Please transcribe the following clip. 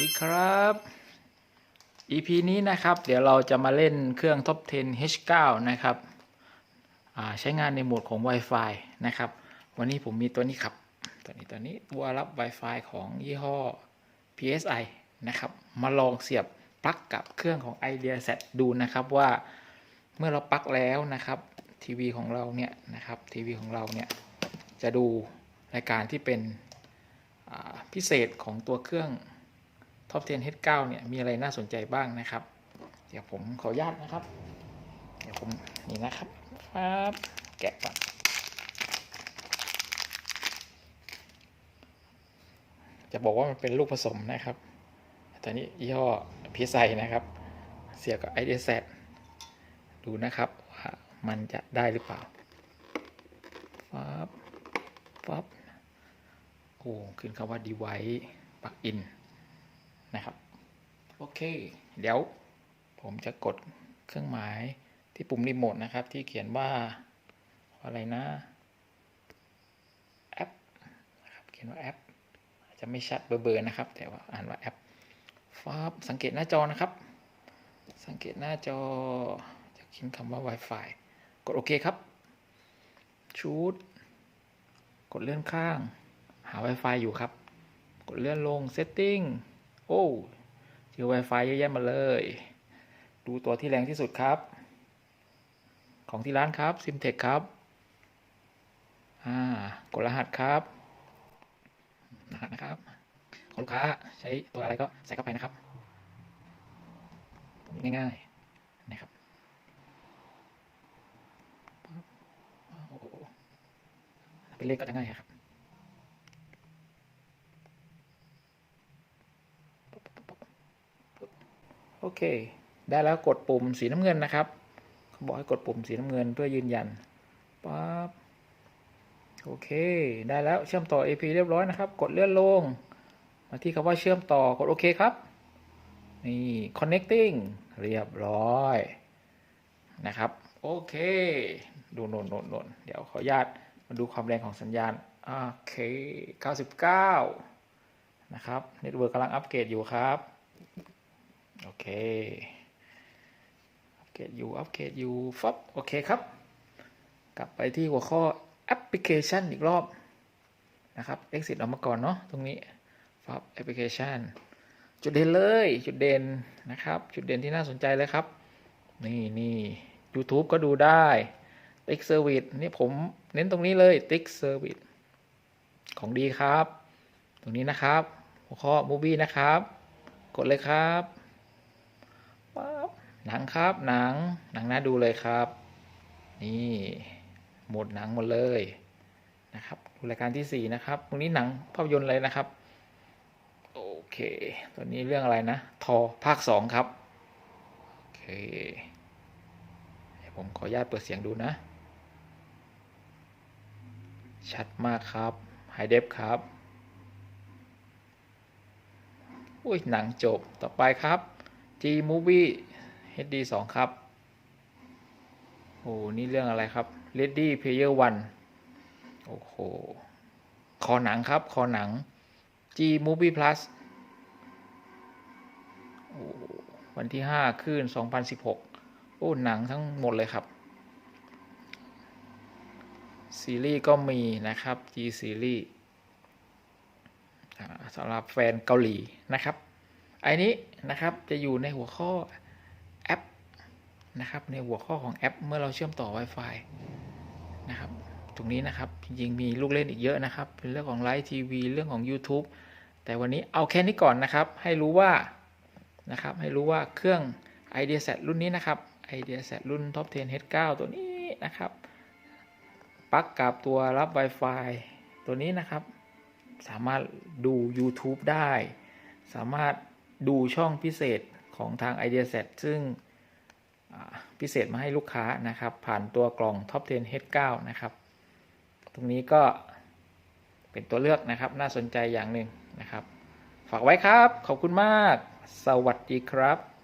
สดีครับ EP นี้นะครับ เดี๋ยวเราจะมาเล่นเครื่อง Top 10 H9 นะครับใช้งานในโหมดของ Wi-Fi นะครับ วันนี้ผมมีตัวนี้ครับ ตัวนี้ตัวนี้ตัวรับ Wi-Fi ของยี่ห้อ PSI นะครับ มาลองเสียบปลั๊กกับเครื่องของ Idea Set ดูนะครับว่าเมื่อเราปลั๊กแล้วนะครับทีวีของเราเนี่ยนะครับทีวีของเราเนี่ยจะดูรายการที่เป็นพิเศษของตัวเครื่อง Top 10 H9 เนี่ยมีอะไรน่าสนใจบ้างนะครับ เดี๋ยวผมขออนุญาตนะครับ เดี๋ยวผมนี่นะครับปั๊บแกะก่อนจะบอกว่ามันเป็นลูกผสมนะครับ ตอนนี้ยี่ห้อพีไซนะครับ เสียกับ i d s ดูนะครับว่ามันจะได้หรือเปล่าปั๊บปั๊บโอ้ขึ้นคำว่า device plug in น นะครับ โอเค เดี๋ยวผมจะกดเครื่องหมายที่ปุ่มรีโมทนะครับ ที่เขียนว่าอะไรนะแอปนะครับเขียนว่าแอปอาจจะไม่ชัดเบอร์ๆนะครับ แต่ว่าอ่านว่าแอปฟ้าบสังเกตหน้าจอนะครับ สังเกตหน้าจอจะเขียนคำว่า Wi-Fi กดโอเคครับชูดกดเลื่อนข้าง หา Wi-Fi อยู่ครับ กดเลื่อนลง Setting โอ้เจอ Wi-Fi เยอะแยะมาเลย ดูตัวที่แรงที่สุดครับ ของที่ร้านครับ Simtech ครับอ่ากดรหัสครับรหัสนะครับของลูกค้าใช้ตัวอะไรก็ใส่เข้าไปนะครับ ง่ายๆนะครับโอ้โหเป็นเลขก็จะง่ายครับ เค ได้แล้วกดปุ่มสีน้ำเงินนะครับเขาบอกให้กดปุ่มสีน้ำเงินเพื่อยืนยันปั๊บโอเค ได้แล้วเชื่อมต่อ AP เรียบร้อยนะครับ กดเลื่อนลง มาที่คำว่าเชื่อมต่อกดโอเคครับ นี่ connecting เรียบร้อยนะครับ โอเค ดูโนนโนนโนนเดี๋ยวขออนุญาตมาดูความแรงของสัญญาณโอเค 99 นะครับเน็ตเวิร์กกำลังอัปเกรดอยู่ครับ โอเค อัปเกรดอยู่ อัปเกรดอยู่ฟับโอเคครับ กลับไปที่หัวข้อแอปพลิเคชันอีกรอบนะครับ exit ออกมาก่อนเนาะ ตรงนี้ฟับแอปพลิเคชัน จุดเด่นเลย จุดเด่นนะครับ จุดเด่นที่น่าสนใจเลยครับ นี่นี่ YouTube ก็ดูได้ Tick Service นี่ผมเน้นตรงนี้เลย Tick Service ของดีครับ ตรงนี้นะครับ หัวข้อ Movie นะครับ กดเลยครับ หนังครับหนังหนังน่าดูเลยครับ นี่หมดหนังหมดเลยนะครับดูรายการที่สี่นะครับตรงนี้หนังภาพยนตร์เลยนะครับ โอเค ตัวนี้เรื่องอะไรนะ ทอภาคสองครับ โอเคผมขออนุญาตเปิดเสียงดูนะ ชัดมากครับไฮเดฟครับอุ้ยหนังจบต่อไปครับ G Movie HD 2 ครับ โอ้นี่เรื่องอะไรครับ Ready Player One โอ้โห คอหนังครับ คอหนัง G Movie Plus โอ้วันที่ 5 คืน 2016 โอ้ หนังทั้งหมดเลยครับ ซีรีส์ก็มีนะครับ G Series อ่าสำหรับแฟนเกาหลีนะครับ ไอ้นี้นะครับจะอยู่ในหัวข้อ นะครับ ในหัวข้อของแอปเมื่อเราเชื่อมต่อ Wi-Fi นะครับตรงนี้นะครับจริงๆมีลูกเล่นอีกเยอะนะครับเป็นเรื่องของไลฟ์ทีวีเรื่องของ YouTube แต่วันนี้เอาแค่นี้ก่อนนะครับ ให้รู้ว่านะครับให้รู้ว่าเครื่อง Idea Set รุ่นนี้นะครับ Idea Set รุ่น Top 10 H9 ตัวนี้นะครับปลั๊กกับตัวรับ Wi-Fi ตัวนี้นะครับ สามารถดู YouTube ได้ สามารถดูช่องพิเศษของทาง Idea Set ซึ่ง พิเศษมาให้ลูกค้านะครับ ผ่านตัวกล่อง Top 10 H9 นะครับ ตรงนี้ก็เป็นตัวเลือกนะครับ น่าสนใจอย่างหนึ่งนะครับ ฝากไว้ครับ ขอบคุณมาก สวัสดีครับ